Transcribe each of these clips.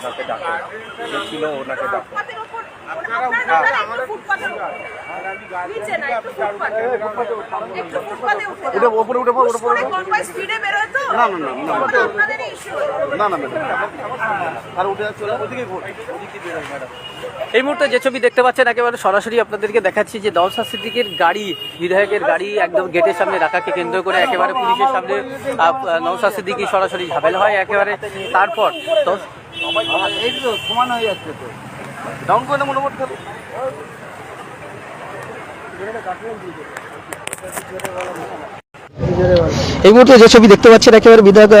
ওনাকে ডাকে। দেখছিল ওনাকে ডাকে। উঠে এটা ওপরে উঠে পড়ো, ওপরে করে কোন ভাই স্পিডে বেরোয় তো? না, না, না, না। তখন আপনাদেরই ইস্যু না না আর উঠে চলে ওদিকে এই মুহূর্তে যে ছবি দেখতে পাচ্ছেন একেবারে সরাসরি আপনাদেরকে দেখাচ্ছি যে দলসা সিদ্দিকের গাড়ি বিধায়কের গাড়ি একদম গেটের সামনে রাখাকে কেন্দ্র করে একেবারে পুলিশের সামনে নৌসা সিদ্দিকি সরাসরি ঝামেলা হয় একেবারে। তারপর এই ডাউন করো। এই মুহূর্তে যে ছবি দেখতে পাচ্ছেন, একেবারে বিধায়ক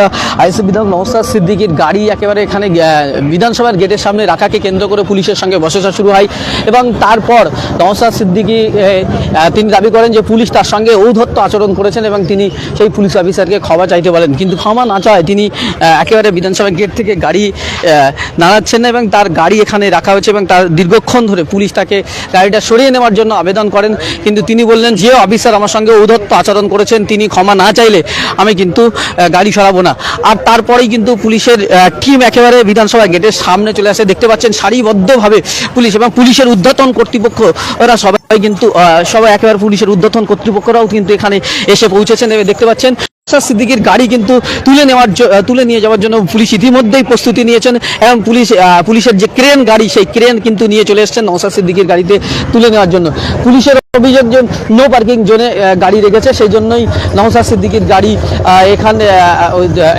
আইসি বিধায়ক নওসাদ সিদ্দিকির গাড়ি একেবারে এখানে বিধানসভার গেটের সামনে রাখাকে কেন্দ্র করে পুলিশের সঙ্গে বসেসা শুরু হয় এবং তারপর নওসাদ সিদ্দিকি তিনি দাবি করেন যে পুলিশ তার সঙ্গে ঔধত্য আচরণ করেছেন এবং তিনি সেই পুলিশ অফিসারকে ক্ষমা চাইতে বলেন। কিন্তু ক্ষমা না চায় তিনি একেবারে বিধানসভা গেট থেকে গাড়ি নাড়াচ্ছেন না এবং তার গাড়ি এখানে রাখা হয়েছে এবং তার দীর্ঘক্ষণ ধরে পুলিশ তাকে গাড়িটা সরিয়ে নেওয়ার জন্য আবেদন করেন। কিন্তু তিনি বললেন, যে অফিসার আমার সঙ্গে ঔধত্য আচরণ করেছেন, তিনি ক্ষমা না চাইলে আমি কিন্তু গাড়ি সরাবো না। আর তারপরেই কিন্তু পুলিশের টিম একেবারে বিধানসভা গেটের সামনে চলে আসে। দেখতে পাচ্ছেন সারিবদ্ধভাবে পুলিশ এবং পুলিশের উদ্ধতন কর্তৃপক্ষ ওরা সবাই কিন্তু সবাই একেবারে পুলিশের উদ্বোধন কর্তৃপক্ষরাও কিন্তু এখানে এসে পৌঁছেছেন দেখতে পাচ্ছেন। সিদ্দিকির গাড়ি কিন্তু তুলে নেওয়ার তুলে নিয়ে যাওয়ার জন্য পুলিশ ইতিমধ্যেই প্রস্তুতি নিয়েছেন এবং পুলিশ পুলিশের যে ক্রেন গাড়ি, সেই ক্রেন কিন্তু নিয়ে চলে এসছেন নওসাদ সিদ্দিকির গাড়িতে তুলে নেওয়ার জন্য। পুলিশের অভিযোগ যে নো পার্কিং জোনে গাড়ি রেখেছে সেই জন্যই নওশাদ সিদ্দিকীর গাড়ি এখানে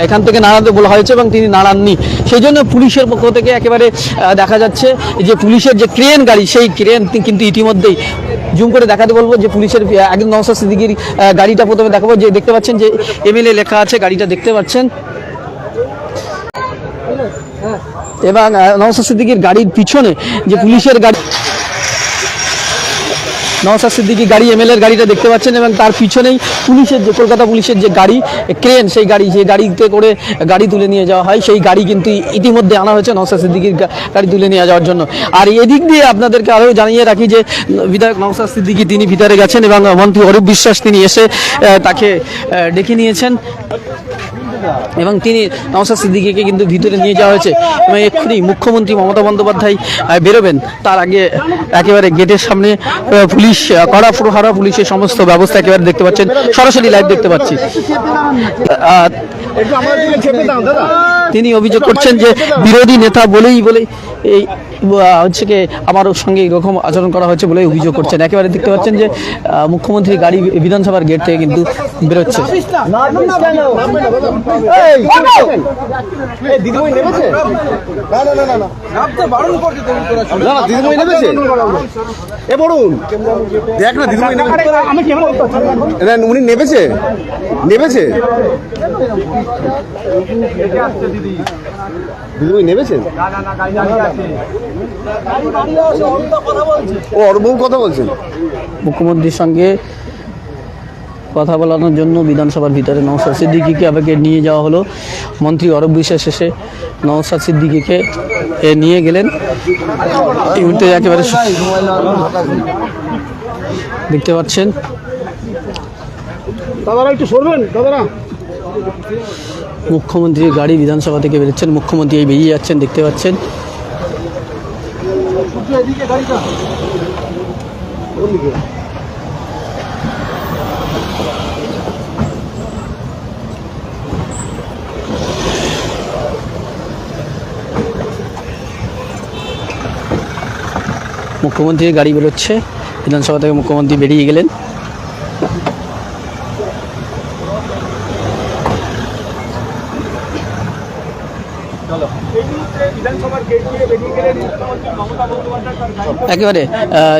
এখান থেকে নাড়াতে বলা হয়েছে এবং তিনি নাড়াননি। সেই জন্য পুলিশের পক্ষ থেকে একেবারে দেখা যাচ্ছে যে পুলিশের যে ক্রেন গাড়ি সেই ক্রেন কিন্তু ইতিমধ্যেই জুম করে দেখাতে বলব যে পুলিশের একদম নওশাদ সিদ্দিকীর গাড়িটা প্রথমে দেখাবো যে দেখতে পাচ্ছেন যে এমএলএ লেখা আছে গাড়িটা দেখতে পাচ্ছেন। এবং আহ, নওশাদ সিদ্দিকীর গাড়ির পিছনে যে পুলিশের গাড়ি নওশাদ সিদ্দিকী গাড়ি, এমএলএর গাড়িটা দেখতে পাচ্ছেন এবং তার পিছনেই পুলিশের যে, কলকাতা পুলিশের যে গাড়ি ক্রেন, সেই গাড়ি, যে গাড়িতে করে গাড়ি তুলে নিয়ে যাওয়া হয়, সেই গাড়ি কিন্তু ইতিমধ্যে আনা হয়েছে নওশাদ সিদ্দিকীর গাড়ি তুলে নিয়ে যাওয়ার জন্য। আর এদিক দিয়ে আপনাদেরকে আরও জানিয়ে রাখি যে, বিধায়ক নওশাদ সিদ্দিকী তিনি ভিতরে গেছেন এবং মন্ত্রী অরূপ বিশ্বাস তিনি এসে তাকে ডেকে নিয়েছেন। এবং তিনি নওশাদ সিদ্দিকীকে কিন্তু ভিতরে নিয়ে যাওয়া হয়েছে। এবং এক্ষুনি মুখ্যমন্ত্রী মমতা বন্দ্যোপাধ্যায় বেরোবেন। তার আগে একেবারে গেটের সামনে পুলিশ কড়া প্রহারা পুলিশের সমস্ত ব্যবস্থা একেবারে দেখতে পাচ্ছেন। সরাসরি লাইভ দেখতে পাচ্ছি। তিনি অভিযোগ করছেন যে বিরোধী নেতা বলেই বলে এই হচ্ছে কি আমার সঙ্গে এরকম আচরণ করা হচ্ছে বলে অভিযোগ করছেন। একেবারে দেখতে পাচ্ছেন যে মুখ্যমন্ত্রী গাড়ি বিধানসভার গেট থেকে কিন্তু বেরোচ্ছে। এই এই দিদিমণি নেমেছে? না না না না। না নামতে বারণ করছে তুমি না না দিদিমণি নেমেছে? দেখ না দিদিমণি নেমেছে? আমি কেমন না উনি নেমেছে নেমেছে দিদিমণি নেমেছে ও অরবউ কথা বলছেন? মুখ্যমন্ত্রীর সঙ্গে কথা বলানোর জন্য বিধানসভার ভিতরে নওশাদ সিদ্দিকিকে আবেগে নিয়ে যাওয়া হলো। মন্ত্রী অরব বিশ্বাস এসে নওশাদ সিদ্দিকিকে এ, নিয়ে গেলেন। এই মুহূর্তে একেবারে দেখতে পাচ্ছেন। দাদারা একটু সরবেন দাদারা। মুখ্যমন্ত্রীর গাড়ি বিধানসভা থেকে বেরোচ্ছেন। মুখ্যমন্ত্রী এই বেরিয়ে যাচ্ছেন, দেখতে পাচ্ছেন। মুখ্যমন্ত্রীর গাড়ি বেরোচ্ছে। বিধানসভা থেকে মুখ্যমন্ত্রী বেরিয়ে গেলেন। একেবারে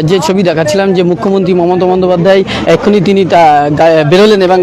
যে ছবি দেখাচ্ছিলাম যে মুখ্যমন্ত্রী মমতা বন্দ্যোপাধ্যায় এক্ষুনি তিনি তা বেরোলেন এবং